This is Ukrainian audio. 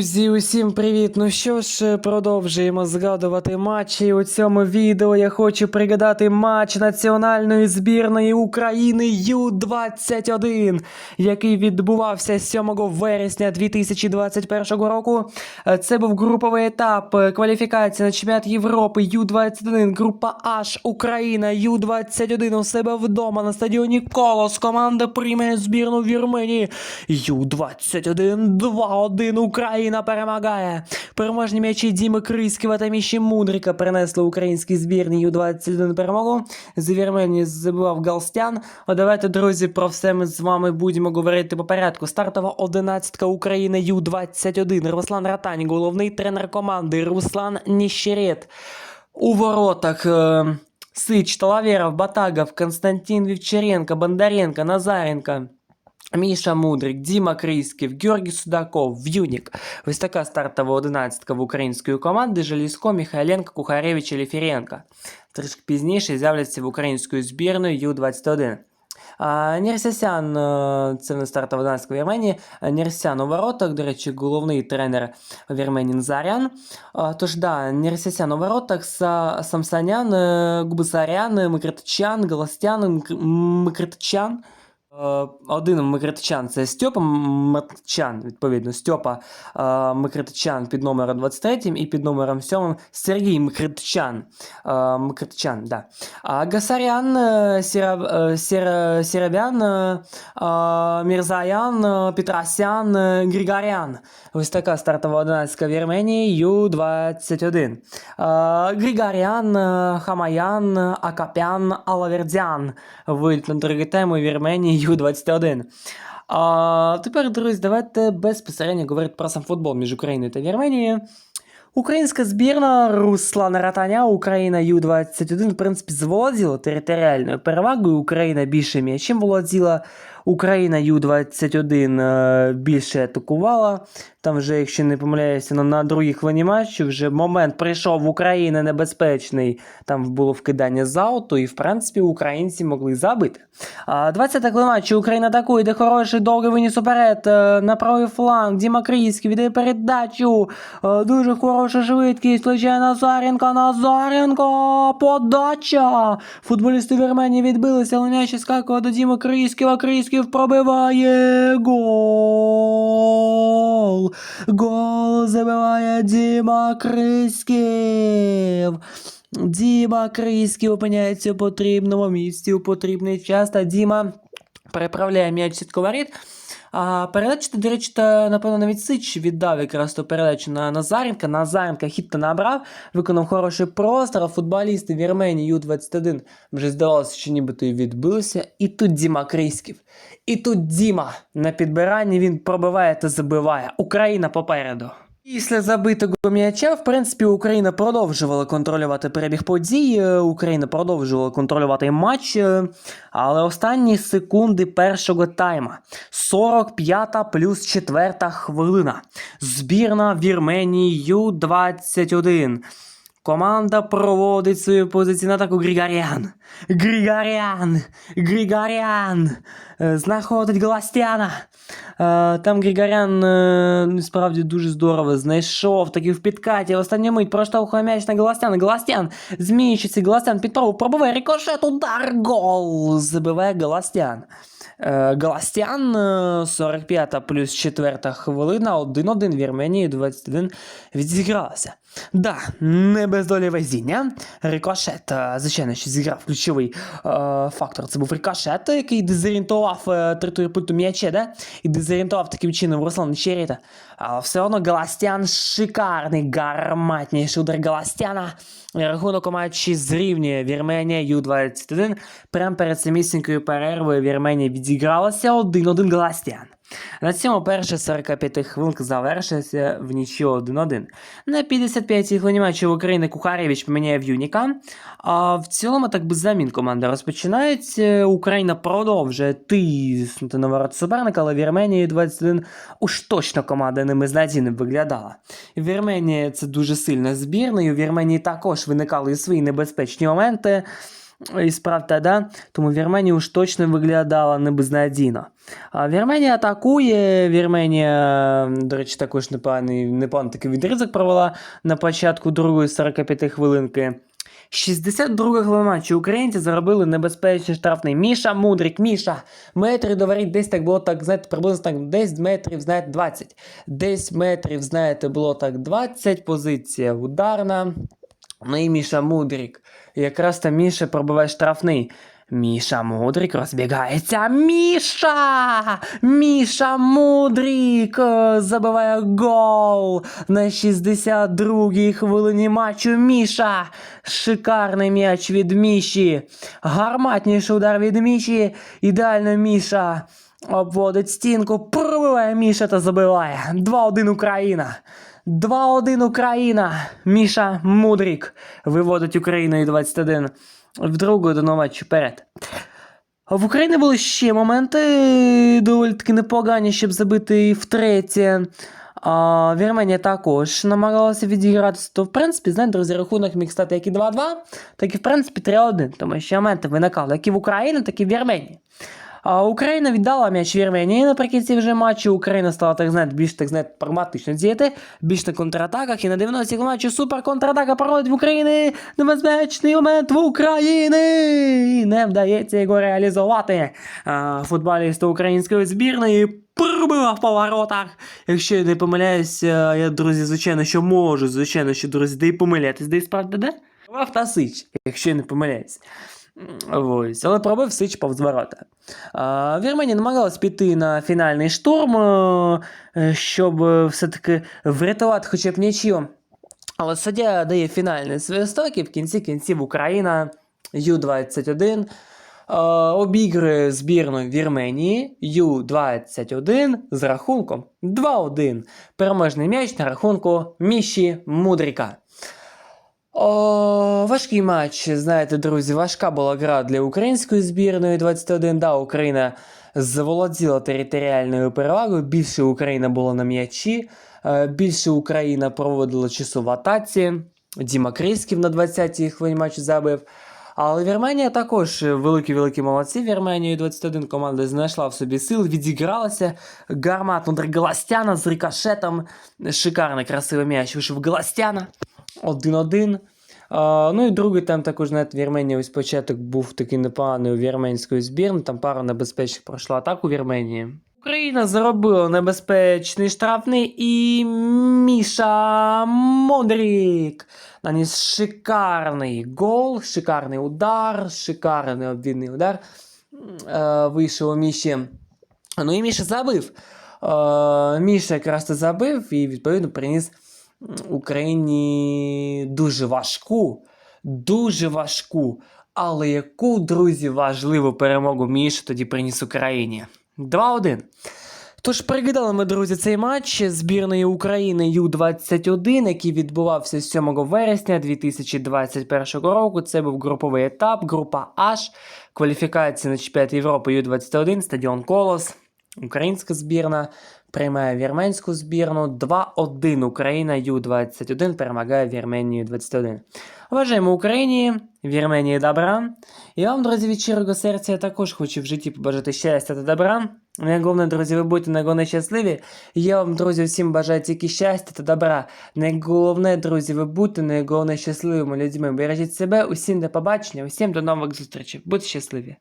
Друзі, усім привіт! Ну що ж, продовжуємо згадувати матчі. У цьому відео я хочу пригадати матч національної збірної України Ю-21, який відбувався 7 вересня 2021 року. Е, Це був груповий етап е, кваліфікації на чемпіонат Європи Ю-21, група H Україна Ю-21 у себе вдома на стадіоні Колос. Команда прийме збірну Вірменії. Ю-21 2-1 Україна перемагає. Переможні м'ячі Діми Криськіва та Міші Мудрика принесли українській збірні Ю-21 перемогу. З Вірменії забивав Галстян. О, давайте, друзі, про все ми з вами будемо говорити по порядку. Стартова одинадцятка України Ю-21. Руслан Ратань, головний тренер команди. Руслан Ніщерет. У воротах е, Сич, Талаверов, Батагов, Константин Вівчаренко, Бондаренко, Назаренко. Міша Мудрик, Діма Крісків, Георгій Судаков, В'юнік. Ось така стартова одинадцятка в української команди Желізко, Михайленко, Кухаревич і Ліфіренко. Трішки пізніше з'являться в української збірної Ю-21. А, Нерсясян, е, це не стартова одинадцятка Вірменії. Нерсян у воротах, до речі, головний тренер Вірменії Назарян. А, Тож, да, Нерсясян у воротах, Самсанян, е, Губасарян, Микритчан, Галастян, Мкр- Микритчан. Е, Один Микритчан це Стьопа Микритчан, відповідно, Стьопа е, Микритчан під номером 23 і під номером 7 Сергій Микритчан. Е, Микритчан, да. А Гасарян, е, Сіра, е, Сіра, Сірабян, е, е, Мірзаян, е, Петросян, е, Григорян. Ось така стартова одинадцятка Вірменії Ю-21. Е, Григорян, е, Хамаян, Акапян, Алавердян вийдуть на другий тему Вірменії Ю-21. А тепер, друзі, давайте безпосередньо говорити про сам футбол між Україною та Вірменією. Українська збірна Руслана Ратаня, Україна Ю-21, в принципі, зволоділа територіальною перевагою. Україна більше м'ячем володіла. Україна Ю-21 е, більше атакувала. Там вже, якщо не помиляюся, на, на другій хвилині вже момент прийшов в Україну небезпечний. Там було вкидання з ауту, і в принципі українці могли забити. А 20 хвилина Україна атакує, де хороший довгий виніс уперед е, на правий фланг. Діма Крійський віддає передачу. Е, Дуже хороша швидкість. Влучає Назаренко. Назаренко. Подача. Футболісти Вірменії відбилися, м'яч скакує до Діми Крійського. Крійський пробиває гол. Гол забиває Діма Криськів. Діма Криськів опиняється у потрібному місці у потрібний час. Та Діма переправляє м'яч сітковаріт. А передачі, до речі, та, напевно, навіть Сич віддав якраз ту передачу на Назаренка. Назаренка хід-то набрав, виконав хороший простор, а футболісти Вірменії Ю-21 вже здавалося, що нібито і відбилися. І тут Діма Кріськів. І тут Діма на підбиранні він пробиває та забиває. Україна попереду. Після забитого м'яча, в принципі, Україна продовжувала контролювати перебіг подій, е, Україна продовжувала контролювати матч, е, але останні секунди першого тайма. 45 плюс 4 хвилина. Збірна Вірменії Ю-21. Команда проводить свою позицію на атаку Григорян. Григорян! Григорян! Е, Знаходить Галастяна. Е, Там Григорян е, справді дуже здорово знайшов таки в підкаті. Остання мить проштовхує м'яч на Галастяна. Галастян зміючиться, Галастян під праву пробиває рикошет, удар, гол! Забиває Галастян. Е, Галастян, е, 45 плюс 4 хвилина, 1-1 Вірменії 21 відзігралася. Да, не без долі везіння. Рикошет, е, звичайно, що зіграв ключовий е, фактор. Це був рикошет, який дезорієнтував е, територію пульту м'яче, да? і дезорієнтував таким чином Руслан Черіта. А все одно Галастян шикарний, гарматніший удар Галастяна. Рахунок матчі зрівнює Вірменія Ю-21. Прямо перед самісінькою перервою Вірменія відігралася 1-1 Галастян. На цьому перша 45 хвилинка завершилася в нічого 1-1. На 55-й хвилині матчу України Кухаревич поміняє в Юніка. А в цілому, так без замін команда розпочинається. Україна продовжує тиснути на ворот суперника, але Вірменія 21 уж точно команда ними з надійним виглядала. Вірменія це дуже сильна збірна, і у Вірменії також виникали свої небезпечні моменти. І справді, да? тому Вірменія уж точно виглядала не безнадійно. А Вірменія атакує. Вірменія, до речі, також непоганий, непоганий такий відрізок провела на початку другої 45 хвилинки. 62 хвилина матчу українці заробили небезпечний штрафний. Міша Мудрик, Міша. Метрів до десь так було так, знаєте, приблизно так, десь метрів, знаєте, 20. Десь метрів, знаєте, було так 20. Позиція ударна. Ну і Міша Мудрик. Якраз там Міша пробиває штрафний. Міша Мудрик розбігається. Міша! Міша Мудрик е, забиває гол на 62-й хвилині матчу. Міша! Шикарний м'яч від Міші. Гарматніший удар від Міші. Ідеально Міша обводить стінку, пробиває Міша та забиває. 2-1 Україна. 2-1 Україна. Міша Мудрик виводить Україну і 21 в другу до матчу вперед. В Україні були ще моменти доволі таки непогані, щоб забити і втретє. А, Вірменія також намагалася відігратися. То, в принципі, знаєте, друзі, рахунок міг стати як і 2-2, так і в принципі 3-1. Тому що моменти виникали як і в Україні, так і в Вірменії. Україна віддала м'яч Вірменії наприкінці вже матчу. Україна стала так знаєте, більш так знаєте, прагматично діяти, більш на контратаках. І на 90-й матчі супер контратака проводить в Україні. Небезпечний момент в Україні. Не вдається його реалізувати. А, футболісту української збірної пробивав по воротах. Якщо я не помиляюся, я, друзі, звичайно, що можу, звичайно, що, друзі, де і помилятись, де і справді де? Пробив та сич, якщо я не помиляюсь. Ось, але пробив сич повз ворота. Вірменія намагалась піти на фінальний штурм, е, щоб е, все-таки врятувати хоча б нічию. Але суддя дає фінальний свисток і в кінці кінців Україна Ю-21 е, обігрує збірну Вірменії Ю-21 з рахунком 2-1. Переможний м'яч на рахунку Міші Мудріка. О, важкий матч, знаєте, друзі, важка була гра для української збірної 21. Да, Україна заволоділа територіальною перевагою. Більше Україна була на м'ячі, е, більше Україна проводила часу в атаці. Діма Крисків на 20-й хвилині матчу забив. Але Вірменія також великі-великі молодці. Вірменія 21 команда знайшла в собі сил, відігралася. Гарматно Галастяна з рикошетом. Шикарний красивий м'яч вийшов Галастяна. 1-1. А, ну і другий там також знаєте, Вірменія ось початок був такий непоганий у вірменської збірної. Там пара небезпечних пройшла атаку Вірменії. Україна заробила небезпечний штрафний і Міша Модрік наніс шикарний гол, шикарний удар, шикарний обвідний удар. Е, вийшов у Міші. Ну і Міша забив. Е, Міша якраз то забив і відповідно приніс Україні дуже важку, дуже важку, але яку, друзі, важливу перемогу Міша тоді приніс Україні. 2-1. Тож пригадали ми, друзі, цей матч збірної України Ю-21, який відбувався 7 вересня 2021 року. Це був груповий етап, група H, кваліфікація на чемпіонат Європи Ю-21, стадіон Колос. Українська збірна приймає вірменську збірну. 2-1 Україна Ю-21 перемагає Вірменію 21. Вважаємо Україні, Вірменії добра. І вам, друзі, від щирого серця я також хочу в житті побажати щастя та добра. Найголовне, друзі, ви будьте найголовне щасливі. Я вам, друзі, всім бажаю тільки щастя та добра. Найголовне, друзі, ви будьте найголовне щасливими людьми. Бережіть себе, усім до побачення, усім до нових зустрічей. Будьте щасливі!